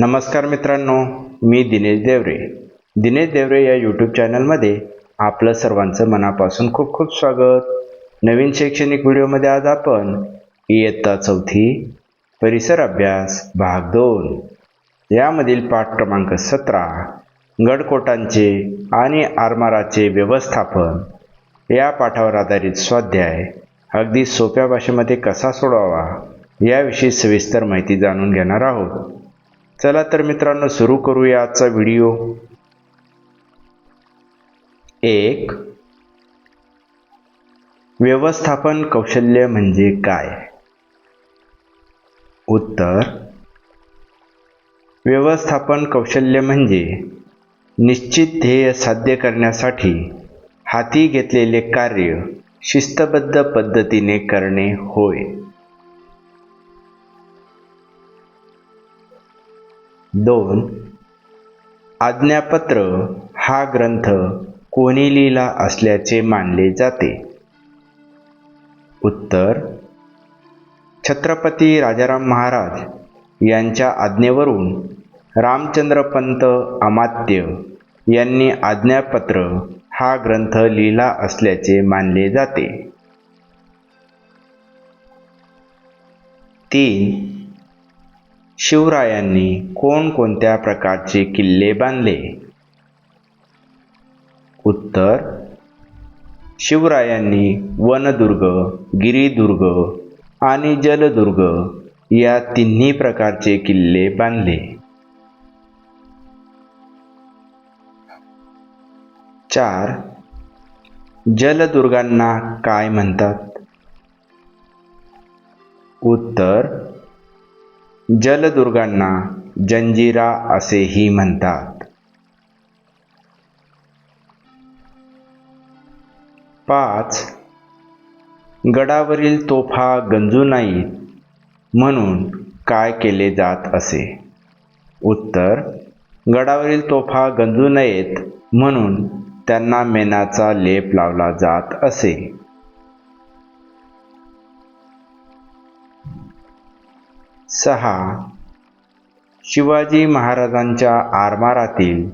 नमस्कार मित्रांनो मी दिनेश देवरे. दिनेश देवरे या यूट्यूब चॅनलमध्ये आपलं सर्वांचं मनापासून खूप खूप स्वागत. नवीन शैक्षणिक व्हिडिओमध्ये आज आपण इयत्ता चौथी परिसर अभ्यास भाग दोन यामधील पाठ क्रमांक सतरा गडकोटांचे आणि आरमाराचे व्यवस्थापन या पाठावर आधारित स्वाध्याय अगदी सोप्या भाषेमध्ये कसा सोडवावा याविषयी सविस्तर माहिती जाणून घेणार आहोत. चला तर मित्रांनो सुरू करूया आजचा व्हिडिओ. एक व्यवस्थापन कौशल्य म्हणजे काय? उत्तर व्यवस्थापन कौशल्य म्हणजे निश्चित ध्येय साध्य करण्यासाठी हाती घेतलेले कार्य शिस्तबद्ध पद्धतीने करणे होय. दोन. आज्ञापत्र हा ग्रंथ कोणी लिहिला असल्याचे मानले जाते. उत्तर छत्रपती राजाराम महाराज यांच्या आज्ञेवरून रामचंद्रपंत अमात्य यांनी आज्ञापत्र हा ग्रंथ लिहिला असल्याचे मानले जाते. तीन. शिवरायांनी कोणकोणत्या प्रकारचे किल्ले बांधले? उत्तर शिवरायांनी वनदुर्ग गिरिदुर्ग आणि जलदुर्ग या तिन्ही प्रकारचे किल्ले बांधले. चार जलदुर्गांना काय म्हणतात? उत्तर जलदुर्गांना जंजिरा असेही म्हणतात. पाच गडावरील तोफा गंजू नाहीत म्हणून काय केले जात असे? उत्तर गडावरील तोफा गंजू नयेत म्हणून त्यांना मेणाचा लेप लावला जात असे. सहा. शिवाजी महाराजांच्या आरमारातील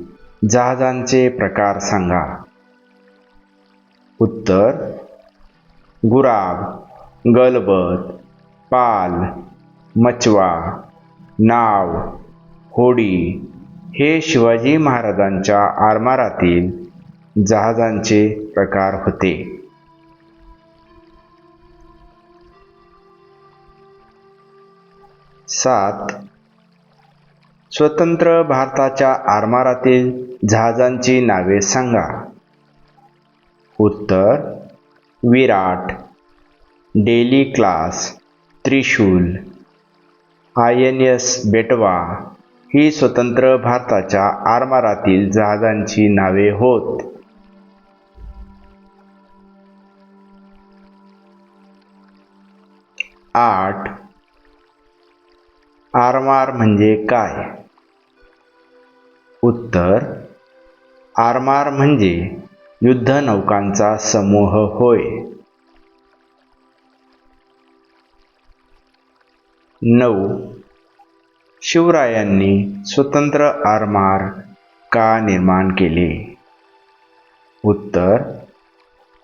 जहाजांचे प्रकार सांगा. उत्तर गुराब गलबत पाल मचवा नाव होडी हे शिवाजी महाराजांच्या आरमारातील जहाजांचे प्रकार होते. सात. स्वतंत्र भारताच्या आरमारातील जहाजांची नावे सांगा. उत्तर Viraat Delhi class Trishul I N S Betwa ही स्वतंत्र भारताच्या आरमारातील जहाजांची नावे होत. आठ. आरमार म्हणजे काय? उत्तर आरमार म्हणजे युद्धनौकांचा समूह होय. नऊ शिवरायांनी स्वतंत्र आरमार का निर्माण केले? उत्तर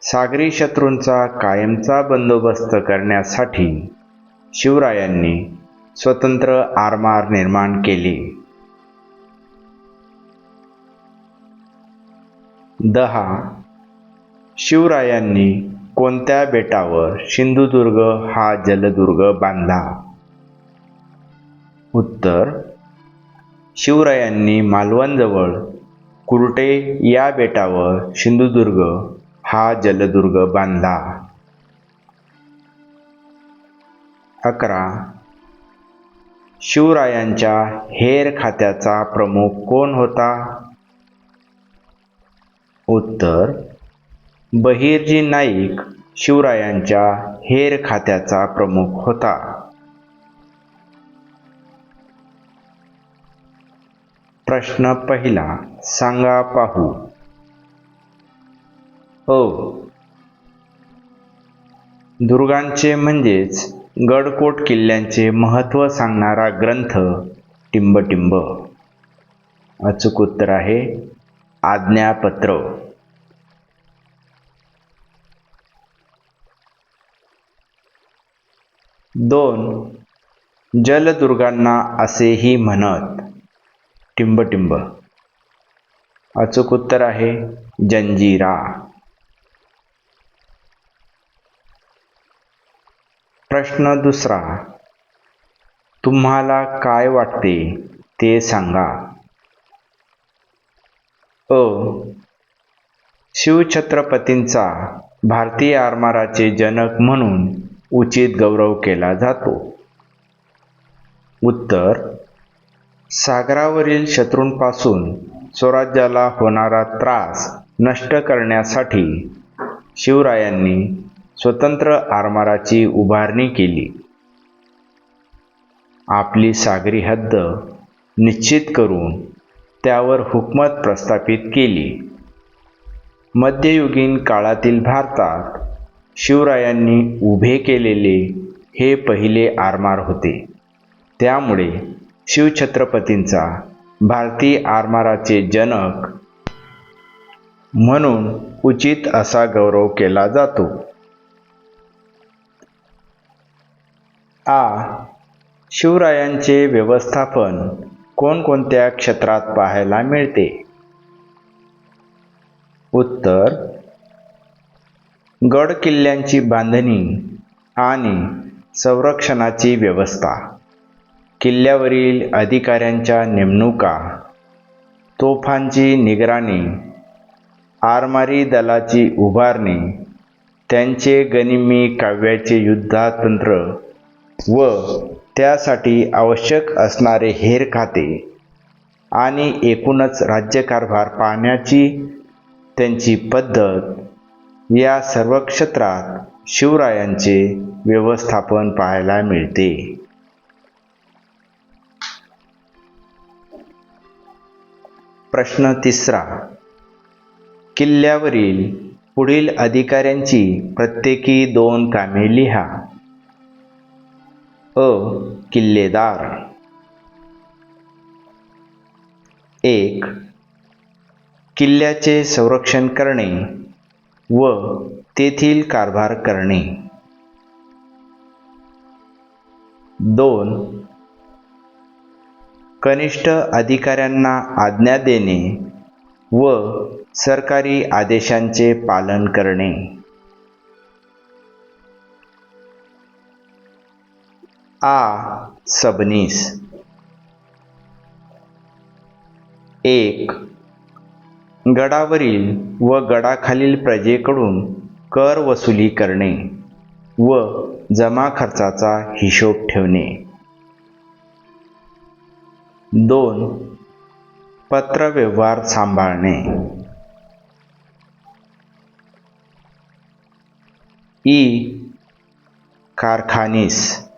सागरी शत्रूंचा कायमचा बंदोबस्त करण्यासाठी शिवरायांनी स्वतंत्र आरमार निर्माण केली. दहा. शिवरायांनी कोणत्या बेटावर सिंधुदुर्ग हा जलदुर्ग बांधला? उत्तर. शिवरायांनी मालवणजवळ कुर्टे या बेटावर सिंधुदुर्ग हा जलदुर्ग बांधला. अकरा. शिवरायांच्या हेर खात्याचा प्रमुख कोण होता? उत्तर बहिर्जी नाईक शिवरायांच्या हेर खात्याचा प्रमुख होता. प्रश्न पहिला सांगा पाहू. हो. दुर्गांचे म्हणजेच गडकोट किल्ल्यांचे महत्त्व सांगणारा ग्रंथ टिंबटिंब. अचूक उत्तर आहे आज्ञापत्र. दोन जलदुर्गांना असेही म्हणत टिंबटिंब. अचूक उत्तर आहे जंजिरा. प्रश्न दुसरा तुम्हाला काय वाटते ते सांगा. अ. शिवछत्रपतींचा भारतीय आरमाराचे जनक म्हणून उचित गौरव केला जातो. उत्तर सागरावरील शत्रूंपासून स्वराज्याला होणारा त्रास नष्ट करण्यासाठी शिवरायांनी स्वतंत्र आरमाराची उभारणी केली. आपली सागरी हद्द निश्चित करून त्यावर हुकमत प्रस्थापित केली. मध्ययुगीन काळातील भारतात शिवरायांनी उभे केलेले हे पहिले आरमार होते. त्यामुळे शिवछत्रपतींचा भारतीय आरमाराचे जनक म्हणून उचित असा गौरव केला जातो. आ शिवरायांचे व्यवस्थापन कोणकोणत्या क्षेत्रात पाहायला मिळते? उत्तर गड किल्ल्यांची बांधणी आणि संरक्षणाची व्यवस्था. किल्ल्यावरील अधिकाऱ्यांच्या नेमणुका तोफांची निगराणी आरमारी दलाची उभारणी त्यांचे गनिमी काव्याचे युद्धातंत्र व त्यासाठी आवश्यक असणारे हेर खाते आणि एकूणच राज्यकारभार पाहण्याची त्यांची पद्धत या सर्व क्षेत्रात शिवरायांचे व्यवस्थापन पाहायला मिळते. प्रश्न तिसरा. किल्ल्यावरील पुढील अधिकाऱ्यांची प्रत्येकी दोन कामे लिहा. अ किल्लेदार एक किल्ल्याचे संरक्षण करणे व तेथील कारभार करणे. दोन कनिष्ठ अधिकाऱ्यांना आज्ञा देणे व सरकारी आदेशांचे पालन करणे. आ सबनीस. एक. गडावरील व गडाखालील प्रजेकडून कर वसुली करणे व जमा खर्चाचा हिशोब ठेवणे. दोन. पत्रव्यवहार सांभाळणे. ई. कारखानीस.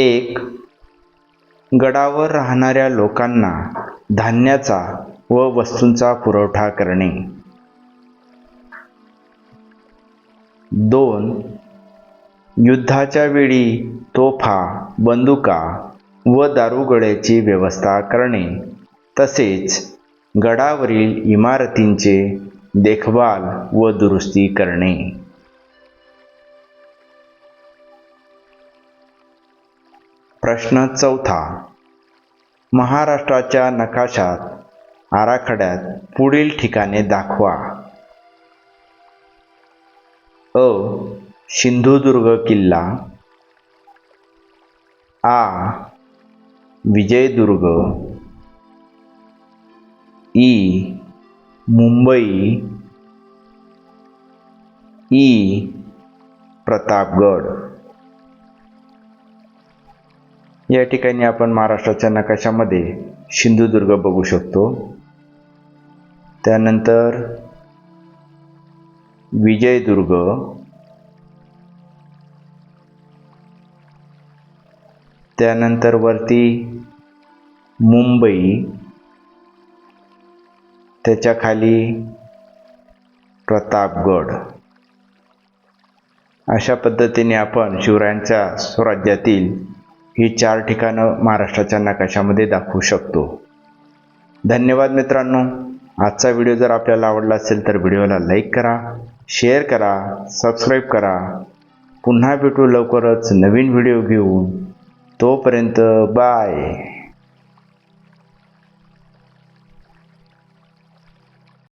एक गडावर राहणाऱ्या लोकांना धान्याचा व वस्तूंचा पुरवठा करणे. दोन युद्धाच्या वेळी तोफा बंदुका व दारुगोळ्याची व्यवस्था करणे. तसेच गडावरील इमारतींचे देखभाल व दुरुस्ती करणे. प्रश्न चौथा. महाराष्ट्राच्या नकाशात आराखड्यात पुढील ठिकाणे दाखवा. अ. सिंधुदुर्ग किल्ला. आ. विजयदुर्ग. ई. मुंबई. ई. प्रतापगड. या ठिकाणी आपण महाराष्ट्राच्या नकाशामध्ये सिंधुदुर्ग बघू शकतो. त्यानंतर विजयदुर्ग. त्यानंतर वरती मुंबई. त्याच्याखाली प्रतापगड. अशा पद्धतीने आपण शिवरायांच्या स्वराज्यातील ही चार ठिकाणं महाराष्ट्राच्या नकाशामध्ये दाखवू शकतो. धन्यवाद मित्रांनो. आजचा व्हिडिओ जर आपल्याला आवडला असेल तर व्हिडिओला लाईक करा शेअर करा सबस्क्राईब करा. पुन्हा भेटू लवकरच नवीन व्हिडिओ घेऊन. तोपर्यंत बाय.